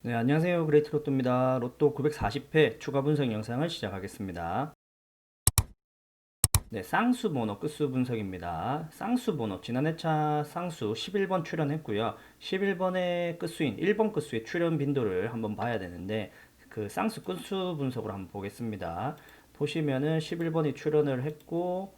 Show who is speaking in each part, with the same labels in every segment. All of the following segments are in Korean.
Speaker 1: 네, 안녕하세요. 그레이트 로또입니다. 로또 940회 추가 분석 영상을 시작하겠습니다. 네, 쌍수 번호 끝수 분석입니다. 쌍수 번호 지난 회차 쌍수 11번 출연했고요. 11번의 끝수인 1번 끝수의 출연 빈도를 한번 봐야 되는데 그 쌍수 끝수 분석으로 한번 보겠습니다. 보시면은 11번이 출연을 했고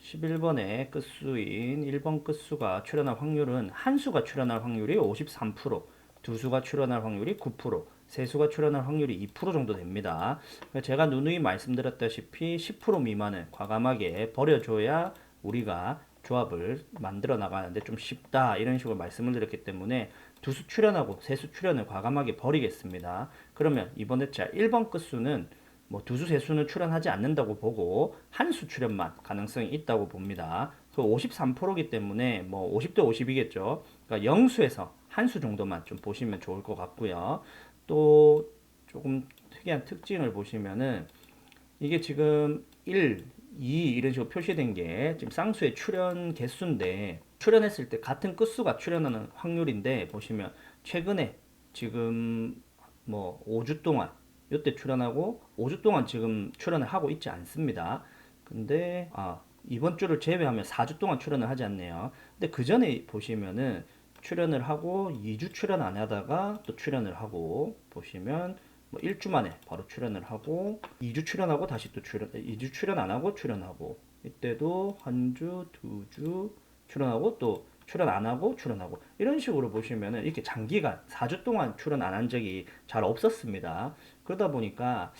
Speaker 1: 11번의 끝수인 1번 끝수가 출연할 확률은 한 수가 출연할 확률이 53%, 두 수가 출연할 확률이 9%, 세 수가 출연할 확률이 2% 정도 됩니다. 제가 누누이 말씀드렸다시피 10% 미만은 과감하게 버려줘야 우리가 조합을 만들어 나가는데 좀 쉽다 이런 식으로 말씀을 드렸기 때문에 두수 출연하고 세수 출연을 과감하게 버리겠습니다. 그러면 이번 회차 1번 끝수는 뭐 두수 세수는 출연하지 않는다고 보고 한 수 출연만 가능성이 있다고 봅니다. 그 53%이기 때문에 뭐 50대 50이겠죠. 그러니까 0수에서 한 수 정도만 좀 보시면 좋을 것 같고요. 또 조금 특이한 특징을 보시면은 이게 지금 1, 2 이런 식으로 표시된 게 지금 쌍수의 출연 개수인데 출연했을 때 같은 끝수가 출연하는 확률인데 보시면 최근에 지금 뭐 5주 동안 이때 출연하고 5주 동안 지금 출연을 하고 있지 않습니다. 근데 아 이번 주를 제외하면 4주 동안 출연을 하지 않네요. 근데 그 전에 보시면은 출연을 하고 2주 출연 안 하다가 또 출연을 하고 보시면 뭐 1주 만에 바로 출연을 하고 2주 출연하고 다시 또 출연 2주 출연 안 하고 출연하고 이때도 한 주, 두 주 출연하고 또 출연 안 하고 출연하고 이런 식으로 보시면은 이렇게 장기간 4주 동안 출연 안 한 적이 잘 없었습니다. 그러다 보니까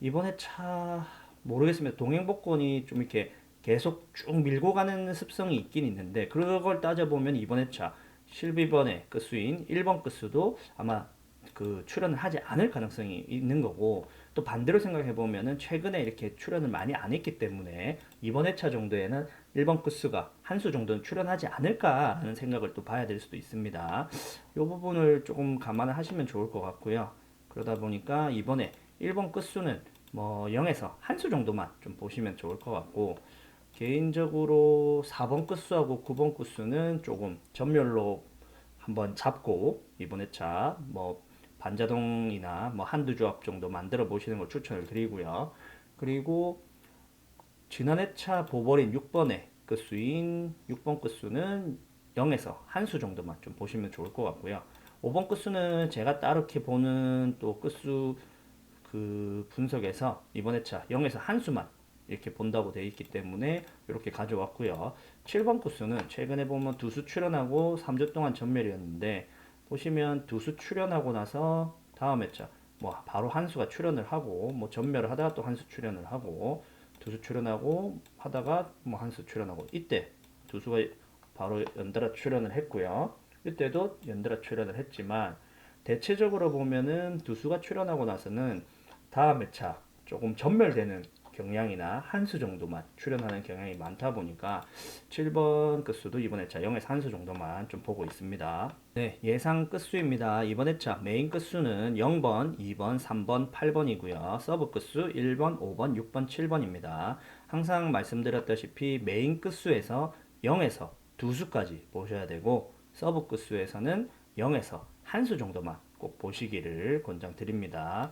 Speaker 1: 이번에 차 모르겠습니다. 동행복권이 좀 이렇게 계속 쭉 밀고 가는 습성이 있긴 있는데 그걸 따져보면 이번 회차 실비번의 끝수인 1번 끝수도 아마 그 출연을 하지 않을 가능성이 있는 거고 또 반대로 생각해 보면은 최근에 이렇게 출연을 많이 안 했기 때문에 이번 회차 정도에는 1번 끝수가 한 수 정도는 출연하지 않을까라는 생각을 또 봐야 될 수도 있습니다. 이 부분을 조금 감안을 하시면 좋을 것 같고요. 그러다 보니까 이번에 1번 끝수는 뭐 0에서 한 수 정도만 좀 보시면 좋을 것 같고 개인적으로 4번 끝수하고 9번 끝수는 조금 전멸로 한번 잡고 이번 회차 뭐 반자동이나 뭐 한두 조합 정도 만들어 보시는 걸 추천을 드리고요. 그리고 지난 회차 보버린 6번의 끝수인 6번 끝수는 0에서 한 수 정도만 좀 보시면 좋을 것 같고요. 5번 끝수는 제가 따르게 보는 또 끝수 그 분석에서 이번 회차 0에서 한 수만 이렇게 본다고 되어 있기 때문에 이렇게 가져왔고요. 7번 코스는 최근에 보면 두 수 출연하고 3주 동안 전멸이었는데 보시면 두 수 출연하고 나서 다음 회차 뭐 바로 한 수가 출연을 하고 뭐 전멸을 하다가 또 한 수 출연을 하고 두 수 출연하고 하다가 뭐 한 수 출연하고 이때 두 수가 바로 연달아 출연을 했고요. 이때도 연달아 출연을 했지만 대체적으로 보면은 두 수가 출연하고 나서는 다음 회차 조금 전멸되는 경향이나 한 수 정도만 출연하는 경향이 많다 보니까 7번 끝수도 이번 회차 0에서 한 수 정도만 좀 보고 있습니다. 네, 예상 끝수입니다. 이번 회차 메인 끝수는 0번, 2번, 3번, 8번이고요. 서브 끝수 1번, 5번, 6번, 7번입니다. 항상 말씀드렸다시피 메인 끝수에서 0에서 두 수까지 보셔야 되고 서브 끝수에서는 0에서 한 수 정도만 꼭 보시기를 권장드립니다.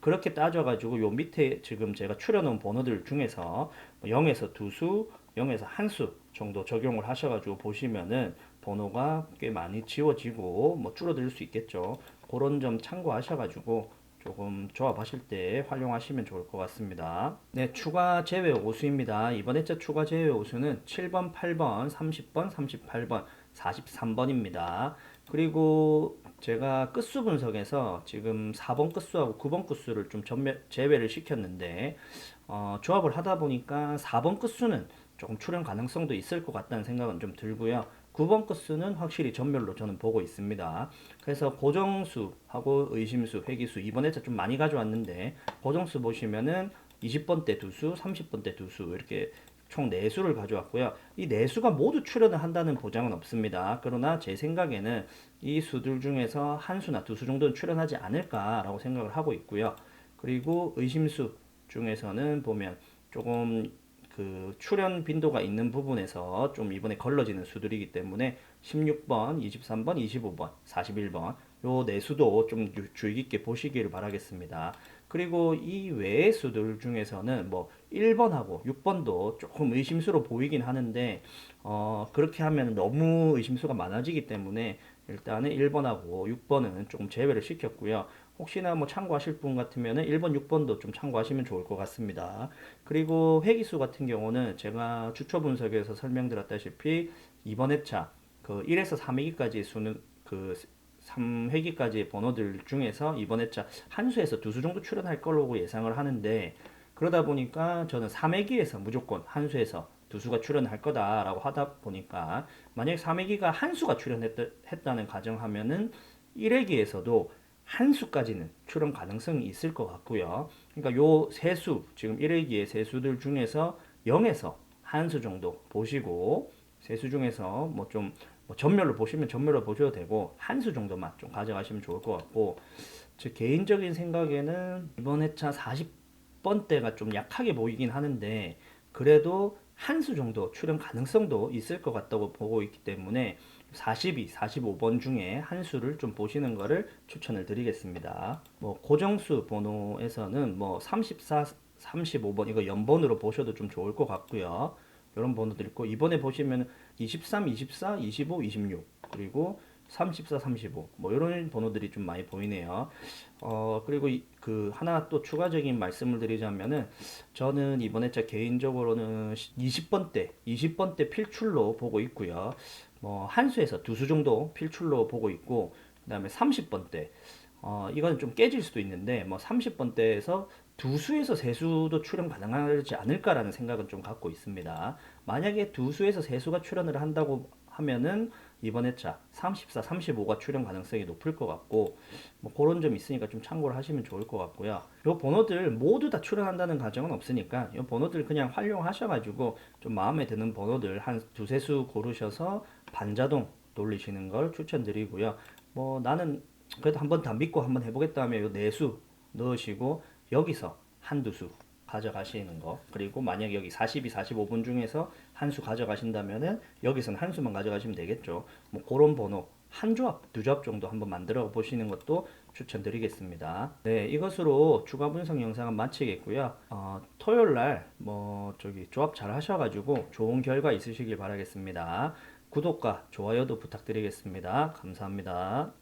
Speaker 1: 그렇게 따져가지고 요 밑에 지금 제가 추려놓은 번호들 중에서 0에서 두 수, 0에서 한 수 정도 적용을 하셔가지고 보시면은 번호가 꽤 많이 지워지고 뭐 줄어들 수 있겠죠. 그런 점 참고하셔가지고 조금 조합하실 때 활용하시면 좋을 것 같습니다. 네, 추가 제외 오수입니다. 이번 회차 추가 제외 오수는 7번, 8번, 30번, 38번, 43번입니다. 그리고 제가 끝수 분석에서 지금 4번 끝수하고 9번 끝수를 좀 전매, 제외를 시켰는데 어, 조합을 하다 보니까 4번 끝수는 조금 출현 가능성도 있을 것 같다는 생각은 좀 들고요. 9번 끝수는 확실히 전멸로 저는 보고 있습니다. 그래서 고정수하고 의심수, 회기수 이번 에좀 많이 가져왔는데 고정수 보시면은 20번 대 두 수, 30번 대 두 수 이렇게 총 4수를 가져왔고요. 이 4수가 모두 출연을 한다는 보장은 없습니다. 그러나 제 생각에는 이 수들 중에서 한 수나 두 수 정도는 출연하지 않을까라고 생각을 하고 있고요. 그리고 의심수 중에서는 보면 조금 그 출현 빈도가 있는 부분에서 좀 이번에 걸러지는 수들이기 때문에 16번, 23번, 25번, 41번 요네 수도 좀 주- 주의 깊게 보시기를 바라겠습니다. 그리고 이 외의 수들 중에서는 뭐 1번하고 6번도 조금 의심수로 보이긴 하는데 어 그렇게 하면 너무 의심수가 많아지기 때문에 일단은 1번하고 6번은 조금 제외를 시켰고요. 혹시나 뭐 참고하실 분 같으면은 1번, 6번도 좀 참고하시면 좋을 것 같습니다. 그리고 회기수 같은 경우는 제가 주초 분석에서 설명드렸다시피 이번 회차 그 1에서 3회기까지 수는 그 3회기까지의 번호들 중에서 이번 회차 한 수에서 두 수 정도 출연할 걸로 예상을 하는데 그러다 보니까 저는 3회기에서 무조건 한 수에서 두 수가 출연할 거다라고 하다 보니까 만약에 3회기가 한 수가 출연했다는 가정하면은 1회기에서도 한 수까지는 출연 가능성이 있을 것 같고요. 그러니까 요 세 수, 지금 1회기의 세 수들 중에서 0에서 한 수 정도 보시고 세수 중에서 뭐 좀 전멸로 보시면 전멸로 보셔도 되고 한 수 정도만 좀 가져가시면 좋을 것 같고 제 개인적인 생각에는 이번 회차 40번대가 좀 약하게 보이긴 하는데 그래도 한 수 정도 출연 가능성도 있을 것 같다고 보고 있기 때문에 42, 45번 중에 한 수를 좀 보시는 거를 추천을 드리겠습니다. 뭐 고정수 번호에서는 뭐 34, 35번 이거 연번으로 보셔도 좀 좋을 것 같고요. 이런 번호들 있고 이번에 보시면 23, 24, 25, 26 그리고 34, 35 뭐 이런 번호들이 좀 많이 보이네요. 어 그리고 이- 그 하나 또 추가적인 말씀을 드리자면은 저는 이번 회차 개인적으로는 20번대, 20번대 필출로 보고 있고요. 뭐 한 수에서 두 수 정도 필출로 보고 있고 그다음에 30번대 어 이거는 좀 깨질 수도 있는데 뭐 30번대에서 두 수에서 세 수도 출연 가능하지 않을까라는 생각은 좀 갖고 있습니다. 만약에 두 수에서 세 수가 출연을 한다고 하면은 이번 회차 34, 35가 출연 가능성이 높을 것 같고 뭐 그런 점 있으니까 좀 참고를 하시면 좋을 것 같고요. 요 번호들 모두 다 출연한다는 가정은 없으니까 요 번호들 그냥 활용하셔가지고 좀 마음에 드는 번호들 한 두세 수 고르셔서 반자동 돌리시는 걸 추천드리고요. 뭐 나는 그래도 한번 다 믿고 한번 해보겠다 하면 요네수 넣으시고 여기서 한두 수 가져가시는 거 그리고 만약 여기 42, 45분 중에서 한 수 가져가신다면은 여기서는 한 수만 가져가시면 되겠죠. 뭐 그런 번호 한 조합, 두 조합 정도 한번 만들어 보시는 것도 추천드리겠습니다. 네, 이것으로 추가 분석 영상은 마치겠고요. 어, 토요일 날 뭐 저기 조합 잘 하셔가지고 좋은 결과 있으시길 바라겠습니다. 구독과 좋아요도 부탁드리겠습니다. 감사합니다.